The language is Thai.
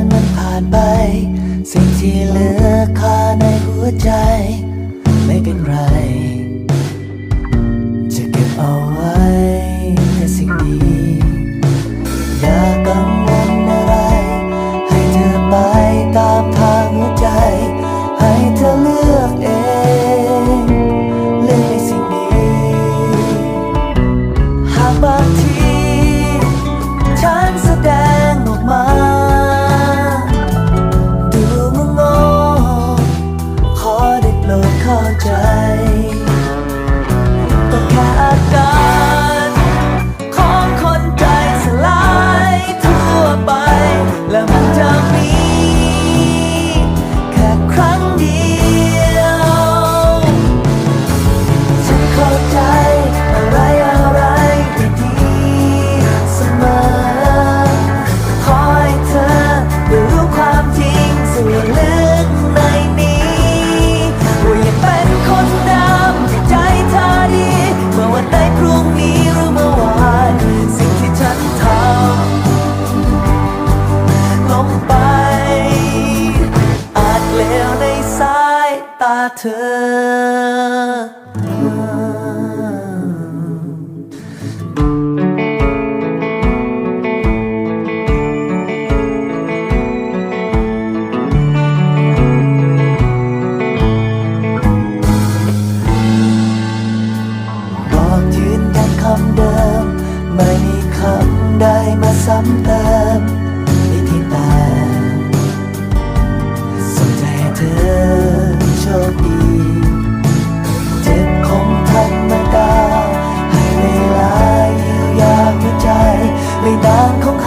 นมันผ่านไป สิ่งที่เหลือคาในหัวใจ ไม่เป็นไร จะเก็บเอาไว้ เธอ บอกยืนยันคำเดิมไม่ ไม่นางนคง